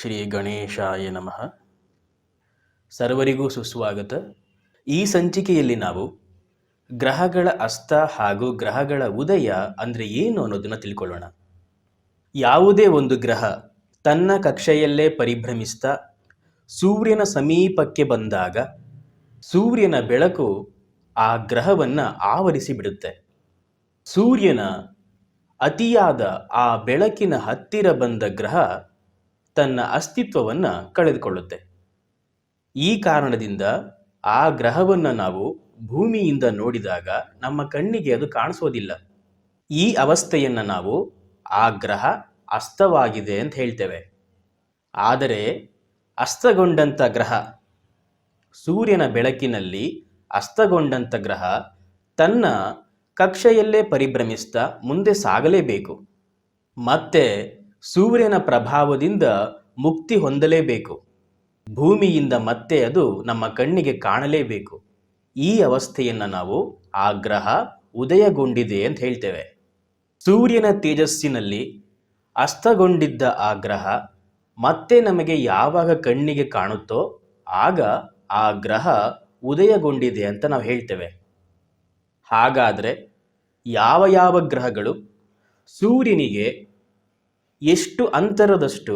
ಶ್ರೀ ಗಣೇಶಾಯ ನಮಃ. ಸರ್ವರಿಗೂ ಸುಸ್ವಾಗತ. ಈ ಸಂಚಿಕೆಯಲ್ಲಿ ನಾವು ಗ್ರಹಗಳ ಅಸ್ತ ಹಾಗೂ ಗ್ರಹಗಳ ಉದಯ ಅಂದರೆ ಏನು ಅನ್ನೋದನ್ನು ತಿಳ್ಕೊಳ್ಳೋಣ. ಯಾವುದೇ ಒಂದು ಗ್ರಹ ತನ್ನ ಕಕ್ಷೆಯಲ್ಲೇ ಪರಿಭ್ರಮಿಸ್ತಾ ಸೂರ್ಯನ ಸಮೀಪಕ್ಕೆ ಬಂದಾಗ ಸೂರ್ಯನ ಬೆಳಕು ಆ ಗ್ರಹವನ್ನು ಆವರಿಸಿ ಬಿಡುತ್ತೆ. ಸೂರ್ಯನ ಅತಿಯಾದ ಆ ಬೆಳಕಿನ ಹತ್ತಿರ ಬಂದ ಗ್ರಹ ತನ್ನ ಅಸ್ತಿತ್ವವನ್ನು ಕಳೆದುಕೊಳ್ಳುತ್ತೆ. ಈ ಕಾರಣದಿಂದ ಆ ಗ್ರಹವನ್ನು ನಾವು ಭೂಮಿಯಿಂದ ನೋಡಿದಾಗ ನಮ್ಮ ಕಣ್ಣಿಗೆ ಅದು ಕಾಣಿಸೋದಿಲ್ಲ. ಈ ಅವಸ್ಥೆಯನ್ನು ನಾವು ಆ ಗ್ರಹ ಅಸ್ತವಾಗಿದೆ ಅಂತ ಹೇಳ್ತೇವೆ. ಆದರೆ ಅಸ್ತಗೊಂಡಂಥ ಗ್ರಹ ಸೂರ್ಯನ ಬೆಳಕಿನಲ್ಲಿ ಅಸ್ತಗೊಂಡಂಥ ಗ್ರಹ ತನ್ನ ಕಕ್ಷೆಯಲ್ಲೇ ಪರಿಭ್ರಮಿಸ್ತಾ ಮುಂದೆ ಸಾಗಲೇಬೇಕು. ಮತ್ತೆ ಸೂರ್ಯನ ಪ್ರಭಾವದಿಂದ ಮುಕ್ತಿ ಹೊಂದಲೇಬೇಕು. ಭೂಮಿಯಿಂದ ಮತ್ತೆ ಅದು ನಮ್ಮ ಕಣ್ಣಿಗೆ ಕಾಣಲೇಬೇಕು. ಈ ಅವಸ್ಥೆಯನ್ನು ನಾವು ಆ ಗ್ರಹ ಉದಯಗೊಂಡಿದೆ ಅಂತ ಹೇಳ್ತೇವೆ. ಸೂರ್ಯನ ತೇಜಸ್ಸಿನಲ್ಲಿ ಅಸ್ತಗೊಂಡಿದ್ದ ಆ ಗ್ರಹ ಮತ್ತೆ ನಮಗೆ ಯಾವಾಗ ಕಣ್ಣಿಗೆ ಕಾಣುತ್ತೋ ಆಗ ಆ ಗ್ರಹ ಉದಯಗೊಂಡಿದೆ ಅಂತ ನಾವು ಹೇಳ್ತೇವೆ. ಹಾಗಾದರೆ ಯಾವ ಯಾವ ಗ್ರಹಗಳು ಸೂರ್ಯನಿಗೆ ಎಷ್ಟು ಅಂತರದಷ್ಟು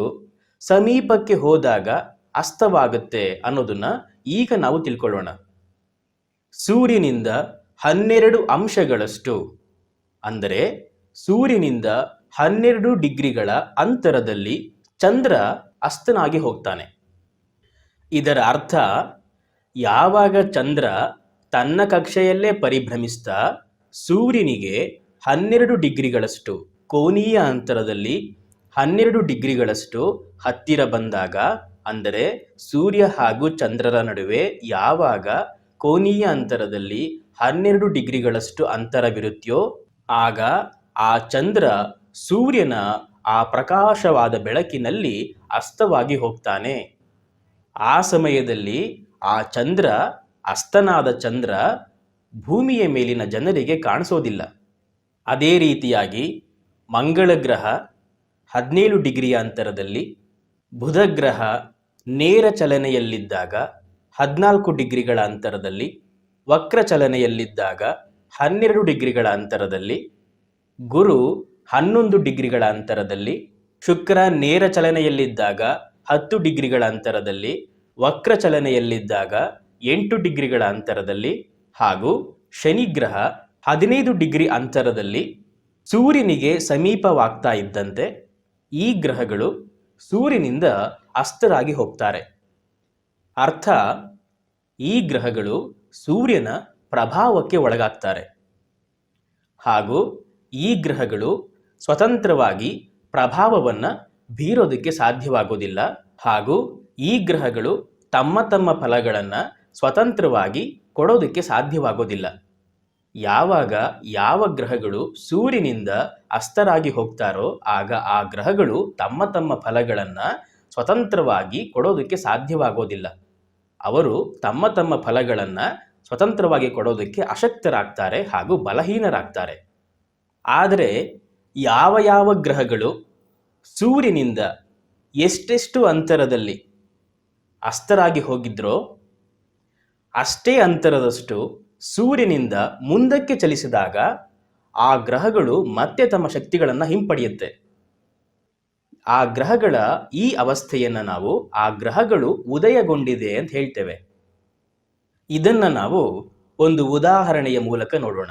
ಸಮೀಪಕ್ಕೆ ಹೋದಾಗ ಅಸ್ತವಾಗುತ್ತೆ ಅನ್ನೋದನ್ನ ಈಗ ನಾವು ತಿಳ್ಕೊಳ್ಳೋಣ. ಸೂರ್ಯನಿಂದ ಹನ್ನೆರಡು ಅಂಶಗಳಷ್ಟು, ಅಂದರೆ ಸೂರ್ಯನಿಂದ ಹನ್ನೆರಡು ಡಿಗ್ರಿಗಳ ಅಂತರದಲ್ಲಿ ಚಂದ್ರ ಅಸ್ತನಾಗಿ ಹೋಗ್ತಾನೆ. ಇದರ ಅರ್ಥ, ಯಾವಾಗ ಚಂದ್ರ ತನ್ನ ಕಕ್ಷೆಯಲ್ಲೇ ಪರಿಭ್ರಮಿಸ್ತಾ ಸೂರ್ಯನಿಗೆ ಹನ್ನೆರಡು ಡಿಗ್ರಿಗಳಷ್ಟು ಕೋನೀಯ ಅಂತರದಲ್ಲಿ ಹನ್ನೆರಡು ಡಿಗ್ರಿಗಳಷ್ಟು ಹತ್ತಿರ ಬಂದಾಗ, ಅಂದರೆ ಸೂರ್ಯ ಹಾಗೂ ಚಂದ್ರರ ನಡುವೆ ಯಾವಾಗ ಕೋನೀಯ ಅಂತರದಲ್ಲಿ ಹನ್ನೆರಡು ಡಿಗ್ರಿಗಳಷ್ಟು ಅಂತರವಿರುತ್ತೋ ಆಗ ಆ ಚಂದ್ರ ಸೂರ್ಯನ ಆ ಪ್ರಕಾಶವಾದ ಬೆಳಕಿನಲ್ಲಿ ಅಸ್ತವಾಗಿ ಹೋಗ್ತಾನೆ. ಆ ಸಮಯದಲ್ಲಿ ಆ ಚಂದ್ರ, ಅಸ್ತನಾದ ಚಂದ್ರ, ಭೂಮಿಯ ಮೇಲಿನ ಜನರಿಗೆ ಕಾಣಿಸೋದಿಲ್ಲ. ಅದೇ ರೀತಿಯಾಗಿ ಮಂಗಳ ಗ್ರಹ ಹದಿನೇಳು ಡಿಗ್ರಿಯ ಅಂತರದಲ್ಲಿ ಬುಧ ಗ್ರಹ ನೇರ ಚಲನೆಯಲ್ಲಿದ್ದಾಗ ಹದಿನಾಲ್ಕು ಡಿಗ್ರಿಗಳ ಅಂತರದಲ್ಲಿ ವಕ್ರ ಚಲನೆಯಲ್ಲಿದ್ದಾಗ ಹನ್ನೆರಡು ಡಿಗ್ರಿಗಳ ಅಂತರದಲ್ಲಿ ಗುರು ಹನ್ನೊಂದು ಡಿಗ್ರಿಗಳ ಅಂತರದಲ್ಲಿ ಶುಕ್ರ ನೇರ ಚಲನೆಯಲ್ಲಿದ್ದಾಗ ಹತ್ತು ಡಿಗ್ರಿಗಳ ಅಂತರದಲ್ಲಿ ವಕ್ರ ಚಲನೆಯಲ್ಲಿದ್ದಾಗ ಎಂಟು ಡಿಗ್ರಿಗಳ ಅಂತರದಲ್ಲಿ ಹಾಗೂ ಶನಿಗ್ರಹ ಹದಿನೈದು ಡಿಗ್ರಿ ಅಂತರದಲ್ಲಿ ಸೂರ್ಯನಿಗೆ ಸಮೀಪವಾಗ್ತಾ ಇದ್ದಂತೆ ಈ ಗ್ರಹಗಳು ಸೂರ್ಯನಿಂದ ಅಸ್ತರಾಗಿ ಹೋಗ್ತಾರೆ. ಅರ್ಥ, ಈ ಗ್ರಹಗಳು ಸೂರ್ಯನ ಪ್ರಭಾವಕ್ಕೆ ಒಳಗಾಗ್ತಾರೆ. ಹಾಗೂ ಈ ಗ್ರಹಗಳು ಸ್ವತಂತ್ರವಾಗಿ ಪ್ರಭಾವವನ್ನು ಬೀರೋದಕ್ಕೆ ಸಾಧ್ಯವಾಗೋದಿಲ್ಲ. ಹಾಗೂ ಈ ಗ್ರಹಗಳು ತಮ್ಮ ತಮ್ಮ ಫಲಗಳನ್ನು ಸ್ವತಂತ್ರವಾಗಿ ಕೊಡೋದಕ್ಕೆ ಸಾಧ್ಯವಾಗೋದಿಲ್ಲ. ಯಾವಾಗ ಯಾವ ಗ್ರಹಗಳು ಸೂರ್ಯನಿಂದ ಅಸ್ತರಾಗಿ ಹೋಗ್ತಾರೋ ಆಗ ಆ ಗ್ರಹಗಳು ತಮ್ಮ ತಮ್ಮ ಫಲಗಳನ್ನು ಸ್ವತಂತ್ರವಾಗಿ ಕೊಡೋದಕ್ಕೆ ಸಾಧ್ಯವಾಗೋದಿಲ್ಲ. ಅವರು ತಮ್ಮ ತಮ್ಮ ಫಲಗಳನ್ನು ಸ್ವತಂತ್ರವಾಗಿ ಕೊಡೋದಕ್ಕೆ ಅಶಕ್ತರಾಗ್ತಾರೆ ಹಾಗೂ ಬಲಹೀನರಾಗ್ತಾರೆ. ಆದರೆ ಯಾವ ಯಾವ ಗ್ರಹಗಳು ಸೂರ್ಯನಿಂದ ಎಷ್ಟೆಷ್ಟು ಅಂತರದಲ್ಲಿ ಅಸ್ತರಾಗಿ ಹೋಗಿದ್ರೋ ಅಷ್ಟೇ ಅಂತರದಷ್ಟು ಸೂರ್ಯನಿಂದ ಮುಂದಕ್ಕೆ ಚಲಿಸಿದಾಗ ಆ ಗ್ರಹಗಳು ಮತ್ತೆ ತಮ್ಮ ಶಕ್ತಿಗಳನ್ನು ಹಿಂಪಡೆಯುತ್ತೆ. ಆ ಗ್ರಹಗಳ ಈ ಅವಸ್ಥೆಯನ್ನು ನಾವು ಆ ಗ್ರಹಗಳು ಉದಯಗೊಂಡಿದೆ ಅಂತ ಹೇಳ್ತೇವೆ. ಇದನ್ನು ನಾವು ಒಂದು ಉದಾಹರಣೆಯ ಮೂಲಕ ನೋಡೋಣ.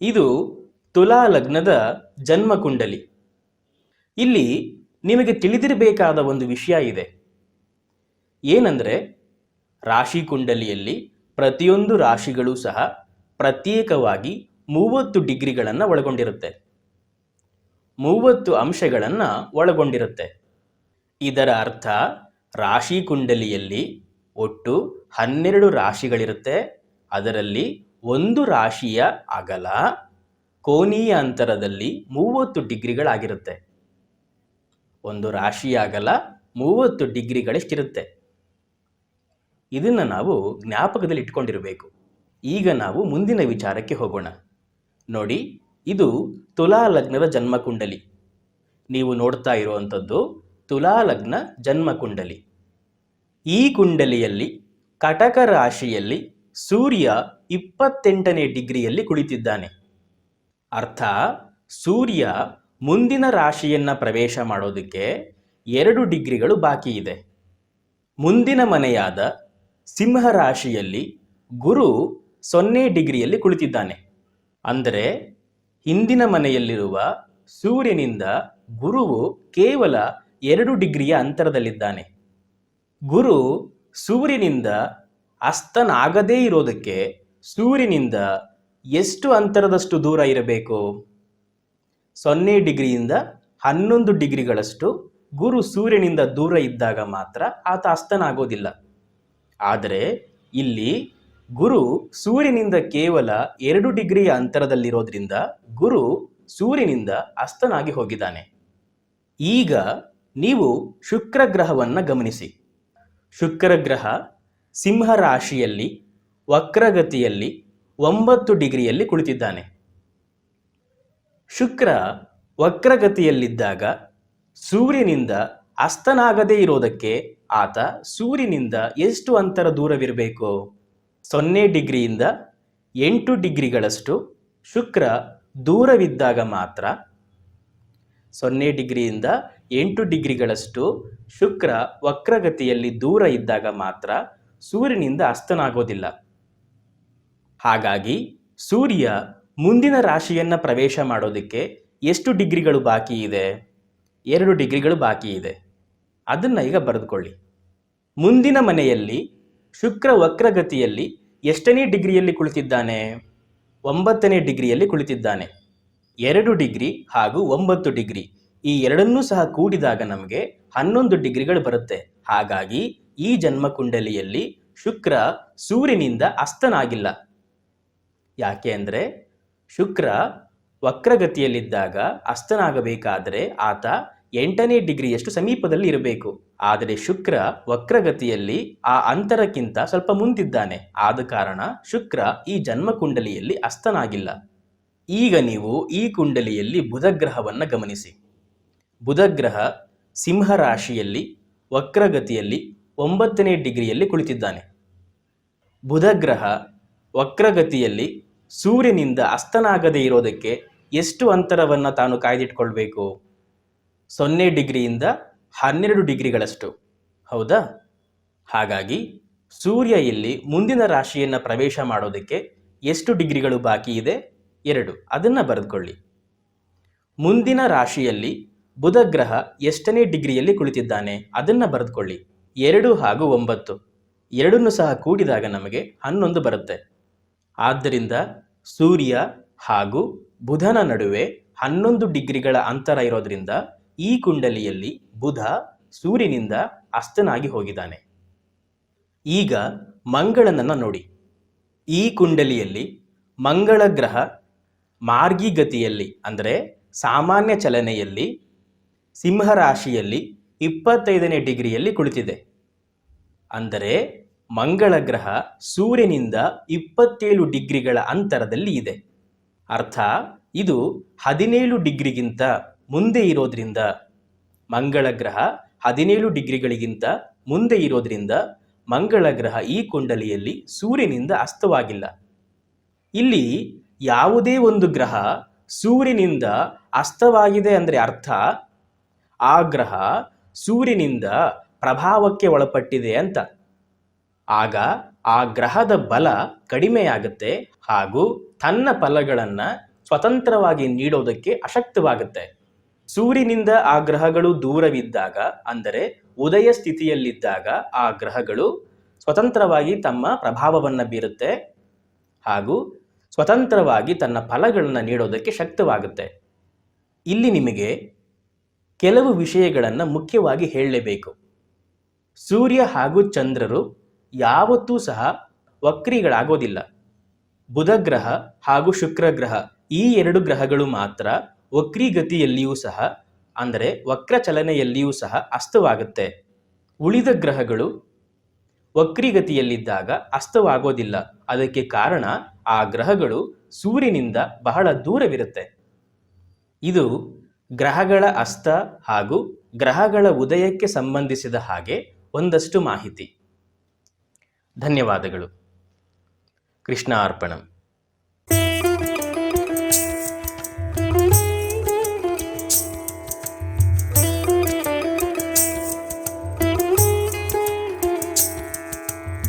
ಇದು ತುಲಾ ಲಗ್ನದ ಜನ್ಮಕುಂಡಲಿ ಇಲ್ಲಿ ನಿಮಗೆ ತಿಳಿದಿರಬೇಕಾದ ಒಂದು ವಿಷಯ ಇದೆ. ಏನಂದರೆ ರಾಶಿ ಕುಂಡಲಿಯಲ್ಲಿ ಪ್ರತಿಯೊಂದು ರಾಶಿಗಳು ಸಹ ಪ್ರತ್ಯೇಕವಾಗಿ ಮೂವತ್ತು ಡಿಗ್ರಿಗಳನ್ನು ಒಳಗೊಂಡಿರುತ್ತೆ. ಮೂವತ್ತು ಅಂಶಗಳನ್ನು ಒಳಗೊಂಡಿರುತ್ತೆ. ಇದರ ಅರ್ಥ ರಾಶಿ ಕುಂಡಲಿಯಲ್ಲಿ ಒಟ್ಟು ಹನ್ನೆರಡು ರಾಶಿಗಳಿರುತ್ತೆ. ಅದರಲ್ಲಿ ಒಂದು ರಾಶಿಯ ಅಗಲ ಕೋನೀಯ ಅಂತರದಲ್ಲಿ ಮೂವತ್ತು ಡಿಗ್ರಿಗಳಾಗಿರುತ್ತೆ. ಒಂದು ರಾಶಿಯ ಅಗಲ ಮೂವತ್ತು ಡಿಗ್ರಿಗಳಷ್ಟಿರುತ್ತೆ. ಇದನ್ನು ನಾವು ಜ್ಞಾಪಕದಲ್ಲಿ ಇಟ್ಕೊಂಡಿರಬೇಕು. ಈಗ ನಾವು ಮುಂದಿನ ವಿಚಾರಕ್ಕೆ ಹೋಗೋಣ. ನೋಡಿ, ಇದು ತುಲಾ ಲಗ್ನದ ಜನ್ಮಕುಂಡಲಿ. ನೀವು ನೋಡ್ತಾ ಇರುವಂಥದ್ದು ತುಲಾ ಲಗ್ನ ಜನ್ಮಕುಂಡಲಿ. ಈ ಕುಂಡಲಿಯಲ್ಲಿ ಕಟಕ ರಾಶಿಯಲ್ಲಿ ಸೂರ್ಯ ಇಪ್ಪತ್ತೆಂಟನೇ ಡಿಗ್ರಿಯಲ್ಲಿ ಕುಳಿತಿದ್ದಾನೆ. ಅರ್ಥ, ಸೂರ್ಯ ಮುಂದಿನ ರಾಶಿಯನ್ನು ಪ್ರವೇಶ ಮಾಡೋದಕ್ಕೆ ಎರಡು ಡಿಗ್ರಿಗಳು ಬಾಕಿ ಇದೆ ಮುಂದಿನ ಮನೆಯಾದ ಸಿಂಹ ರಾಶಿಯಲ್ಲಿ ಗುರು ಸೊನ್ನೆ ಡಿಗ್ರಿಯಲ್ಲಿ ಕುಳಿತಿದ್ದಾನೆ. ಅಂದರೆ ಹಿಂದಿನ ಮನೆಯಲ್ಲಿರುವ ಸೂರ್ಯನಿಂದ ಗುರುವು ಕೇವಲ ಎರಡು ಡಿಗ್ರಿಯ ಅಂತರದಲ್ಲಿದ್ದಾನೆ. ಗುರು ಸೂರ್ಯನಿಂದ ಅಸ್ತನಾಗದೇ ಇರೋದಕ್ಕೆ ಸೂರ್ಯನಿಂದ ಎಷ್ಟು ಅಂತರದಷ್ಟು ದೂರ ಇರಬೇಕು? ಸೊನ್ನೆ ಡಿಗ್ರಿಯಿಂದ ಹನ್ನೊಂದು ಡಿಗ್ರಿಗಳಷ್ಟು ಗುರು ಸೂರ್ಯನಿಂದ ದೂರ ಇದ್ದಾಗ ಮಾತ್ರ ಆತ ಅಸ್ತನಾಗೋದಿಲ್ಲ. ಆದರೆ ಇಲ್ಲಿ ಗುರು ಸೂರ್ಯನಿಂದ ಕೇವಲ ಎರಡು ಡಿಗ್ರಿಯ ಅಂತರದಲ್ಲಿರೋದ್ರಿಂದ ಗುರು ಸೂರ್ಯನಿಂದ ಅಸ್ತನಾಗಿ ಹೋಗಿದ್ದಾನೆ. ಈಗ ನೀವು ಶುಕ್ರ ಗ್ರಹವನ್ನು ಗಮನಿಸಿ. ಶುಕ್ರ ಗ್ರಹ ಸಿಂಹ ರಾಶಿಯಲ್ಲಿ ವಕ್ರಗತಿಯಲ್ಲಿ ಒಂಬತ್ತು ಡಿಗ್ರಿಯಲ್ಲಿ ಕುಳಿತಿದ್ದಾನೆ. ಶುಕ್ರ ವಕ್ರಗತಿಯಲ್ಲಿದ್ದಾಗ ಸೂರ್ಯನಿಂದ ಅಸ್ತನಾಗದೇ ಇರೋದಕ್ಕೆ ಆತ ಸೂರ್ಯನಿಂದ ಎಷ್ಟು ಅಂತರ ದೂರವಿರಬೇಕು? ಸೊನ್ನೆ ಡಿಗ್ರಿಯಿಂದ ಎಂಟು ಡಿಗ್ರಿಗಳಷ್ಟು ಶುಕ್ರ ದೂರವಿದ್ದಾಗ ಮಾತ್ರ ಸೊನ್ನೆ ಡಿಗ್ರಿಯಿಂದ ಎಂಟು ಡಿಗ್ರಿಗಳಷ್ಟು ಶುಕ್ರ ವಕ್ರಗತಿಯಲ್ಲಿ ದೂರ ಇದ್ದಾಗ ಮಾತ್ರ ಸೂರ್ಯನಿಂದ ಅಸ್ತನಾಗೋದಿಲ್ಲ. ಹಾಗಾಗಿ ಸೂರ್ಯ ಮುಂದಿನ ರಾಶಿಯನ್ನ ಪ್ರವೇಶ ಮಾಡೋದಕ್ಕೆ ಎಷ್ಟು ಡಿಗ್ರಿಗಳು ಬಾಕಿ ಇದೆ? ಎರಡು ಡಿಗ್ರಿಗಳು ಬಾಕಿ ಇದೆ. ಅದನ್ನು ಈಗ ಬರೆದುಕೊಳ್ಳಿ. ಮುಂದಿನ ಮನೆಯಲ್ಲಿ ಶುಕ್ರ ವಕ್ರಗತಿಯಲ್ಲಿ ಎಷ್ಟನೇ ಡಿಗ್ರಿಯಲ್ಲಿ ಕುಳಿತಿದ್ದಾನೆ? ಒಂಬತ್ತನೇ ಡಿಗ್ರಿಯಲ್ಲಿ ಕುಳಿತಿದ್ದಾನೆ. ಎರಡು ಡಿಗ್ರಿ ಹಾಗೂ ಒಂಬತ್ತು ಡಿಗ್ರಿ. ಈ ಎರಡನ್ನೂ ಸಹ ಕೂಡಿದಾಗ ನಮಗೆ ಹನ್ನೊಂದು ಡಿಗ್ರಿಗಳು ಬರುತ್ತೆ. ಹಾಗಾಗಿ ಈ ಜನ್ಮ ಕುಂಡಲಿಯಲ್ಲಿ ಶುಕ್ರ ಸೂರ್ಯನಿಂದ ಅಸ್ತನಾಗಿಲ್ಲ. ಯಾಕೆ ಅಂದರೆ ಶುಕ್ರ ವಕ್ರಗತಿಯಲ್ಲಿದ್ದಾಗ ಅಸ್ತನಾಗಬೇಕಾದರೆ ಆತ ಎಂಟನೇ ಡಿಗ್ರಿಯಷ್ಟು ಸಮೀಪದಲ್ಲಿ ಇರಬೇಕು? ಆದರೆ ಶುಕ್ರ ವಕ್ರಗತಿಯಲ್ಲಿ ಆ ಅಂತರಕ್ಕಿಂತ ಸ್ವಲ್ಪ ಮುಂದಿದ್ದಾನೆ. ಆದ ಕಾರಣ ಶುಕ್ರ ಈ ಜನ್ಮ ಕುಂಡಲಿಯಲ್ಲಿ ಅಸ್ತನಾಗಿಲ್ಲ. ಈಗ ನೀವು ಈ ಕುಂಡಲಿಯಲ್ಲಿ ಬುಧಗ್ರಹವನ್ನು ಗಮನಿಸಿ. ಬುಧಗ್ರಹ ಸಿಂಹರಾಶಿಯಲ್ಲಿ, ವಕ್ರಗತಿಯಲ್ಲಿ ಒಂಬತ್ತನೇ ಡಿಗ್ರಿಯಲ್ಲಿ ಕುಳಿತಿದ್ದಾನೆ. ಬುಧಗ್ರಹ ವಕ್ರಗತಿಯಲ್ಲಿ ಸೂರ್ಯನಿಂದ ಅಸ್ತನಾಗದೇ ಇರೋದಕ್ಕೆ ಎಷ್ಟು ಅಂತರವನ್ನು ತಾನು ಕಾಯ್ದಿಟ್ಕೊಳ್ಬೇಕು? ಸೊನ್ನೆ ಡಿಗ್ರಿಯಿಂದ ಹನ್ನೆರಡು ಡಿಗ್ರಿಗಳಷ್ಟು. ಹೌದಾ? ಹಾಗಾಗಿ ಸೂರ್ಯ ಇಲ್ಲಿ ಮುಂದಿನ ರಾಶಿಯನ್ನು ಪ್ರವೇಶ ಮಾಡೋದಕ್ಕೆ ಎಷ್ಟು ಡಿಗ್ರಿಗಳು ಬಾಕಿ ಇದೆ? ಎರಡು. ಅದನ್ನು ಬರೆದುಕೊಳ್ಳಿ. ಮುಂದಿನ ರಾಶಿಯಲ್ಲಿ ಬುಧ ಗ್ರಹ ಎಷ್ಟನೇ ಡಿಗ್ರಿಯಲ್ಲಿ ಕುಳಿತಿದ್ದಾನೆ? ಅದನ್ನು ಬರೆದುಕೊಳ್ಳಿ. ಎರಡು ಹಾಗೂ ಒಂಬತ್ತು. ಎರಡನ್ನು ಸಹ ಕೂಡಿದಾಗ ನಮಗೆ ಹನ್ನೊಂದು ಬರುತ್ತೆ. ಆದ್ದರಿಂದ ಸೂರ್ಯ ಹಾಗೂ ಬುಧನ ನಡುವೆ ಹನ್ನೊಂದು ಡಿಗ್ರಿಗಳ ಅಂತರ ಇರೋದ್ರಿಂದ ಈ ಕುಂಡಲಿಯಲ್ಲಿ ಬುಧ ಸೂರ್ಯನಿಂದ ಅಸ್ತನಾಗಿ ಹೋಗಿದ್ದಾನೆ. ಈಗ ಮಂಗಳನನ್ನು ನೋಡಿ. ಈ ಕುಂಡಲಿಯಲ್ಲಿ ಮಂಗಳ ಗ್ರಹ ಮಾರ್ಗಿಗತಿಯಲ್ಲಿ ಅಂದರೆ ಸಾಮಾನ್ಯ ಚಲನೆಯಲ್ಲಿ ಸಿಂಹರಾಶಿಯಲ್ಲಿ ಇಪ್ಪತ್ತೈದನೇ ಡಿಗ್ರಿಯಲ್ಲಿ ಕುಳಿತಿದೆ. ಅಂದರೆ ಮಂಗಳ ಗ್ರಹ ಸೂರ್ಯನಿಂದ ಇಪ್ಪತ್ತೇಳು ಡಿಗ್ರಿಗಳ ಅಂತರದಲ್ಲಿ ಇದೆ. ಅರ್ಥ, ಇದು ಹದಿನೇಳು ಡಿಗ್ರಿಗಿಂತ ಮುಂದೆ ಇರೋದ್ರಿಂದ ಮಂಗಳ ಗ್ರಹ ಹದಿನೇಳು ಡಿಗ್ರಿಗಳಿಗಿಂತ ಮುಂದೆ ಇರೋದ್ರಿಂದ ಮಂಗಳ ಗ್ರಹ ಈ ಕುಂಡಲಿಯಲ್ಲಿ ಸೂರ್ಯನಿಂದ ಅಸ್ತವಾಗಿಲ್ಲ. ಇಲ್ಲಿ ಯಾವುದೇ ಒಂದು ಗ್ರಹ ಸೂರ್ಯನಿಂದ ಅಸ್ತವಾಗಿದೆ ಅಂದರೆ ಅರ್ಥ ಆ ಗ್ರಹ ಸೂರ್ಯನಿಂದ ಪ್ರಭಾವಕ್ಕೆ ಒಳಪಟ್ಟಿದೆ ಅಂತ. ಆಗ ಆ ಗ್ರಹದ ಬಲ ಕಡಿಮೆಯಾಗುತ್ತೆ ಹಾಗೂ ತನ್ನ ಫಲಗಳನ್ನು ಸ್ವತಂತ್ರವಾಗಿ ನೀಡೋದಕ್ಕೆ ಅಶಕ್ತವಾಗುತ್ತೆ. ಸೂರ್ಯನಿಂದ ಆ ಗ್ರಹಗಳು ದೂರವಿದ್ದಾಗ, ಅಂದರೆ ಉದಯ ಸ್ಥಿತಿಯಲ್ಲಿದ್ದಾಗ ಆ ಗ್ರಹಗಳು ಸ್ವತಂತ್ರವಾಗಿ ತಮ್ಮ ಪ್ರಭಾವವನ್ನು ಬೀರುತ್ತೆ ಹಾಗೂ ಸ್ವತಂತ್ರವಾಗಿ ತನ್ನ ಫಲಗಳನ್ನು ನೀಡೋದಕ್ಕೆ ಶಕ್ತವಾಗುತ್ತೆ. ಇಲ್ಲಿ ನಿಮಗೆ ಕೆಲವು ವಿಷಯಗಳನ್ನು ಮುಖ್ಯವಾಗಿ ಹೇಳಲೇಬೇಕು. ಸೂರ್ಯ ಹಾಗೂ ಚಂದ್ರರು ಯಾವತ್ತೂ ಸಹ ವಕ್ರಿಗಳಾಗೋದಿಲ್ಲ. ಬುಧ ಗ್ರಹ ಹಾಗೂ ಶುಕ್ರ ಗ್ರಹ ಈ ಎರಡು ಗ್ರಹಗಳು ಮಾತ್ರ ವಕ್ರಿಗತಿಯಲ್ಲಿಯೂ ಸಹ, ಅಂದರೆ ವಕ್ರ ಚಲನೆಯಲ್ಲಿಯೂ ಸಹ ಅಸ್ತವಾಗುತ್ತೆ. ಉಳಿದ ಗ್ರಹಗಳು ವಕ್ರಿಗತಿಯಲ್ಲಿದ್ದಾಗ ಅಸ್ತವಾಗೋದಿಲ್ಲ. ಅದಕ್ಕೆ ಕಾರಣ ಆ ಗ್ರಹಗಳು ಸೂರ್ಯನಿಂದ ಬಹಳ ದೂರವಿರುತ್ತೆ. ಇದು ಗ್ರಹಗಳ ಅಸ್ತ ಹಾಗೂ ಗ್ರಹಗಳ ಉದಯಕ್ಕೆ ಸಂಬಂಧಿಸಿದ ಹಾಗೆ ಒಂದಷ್ಟು ಮಾಹಿತಿ. ಧನ್ಯವಾದಗಳು. ಕೃಷ್ಣ ಅರ್ಪಣಂ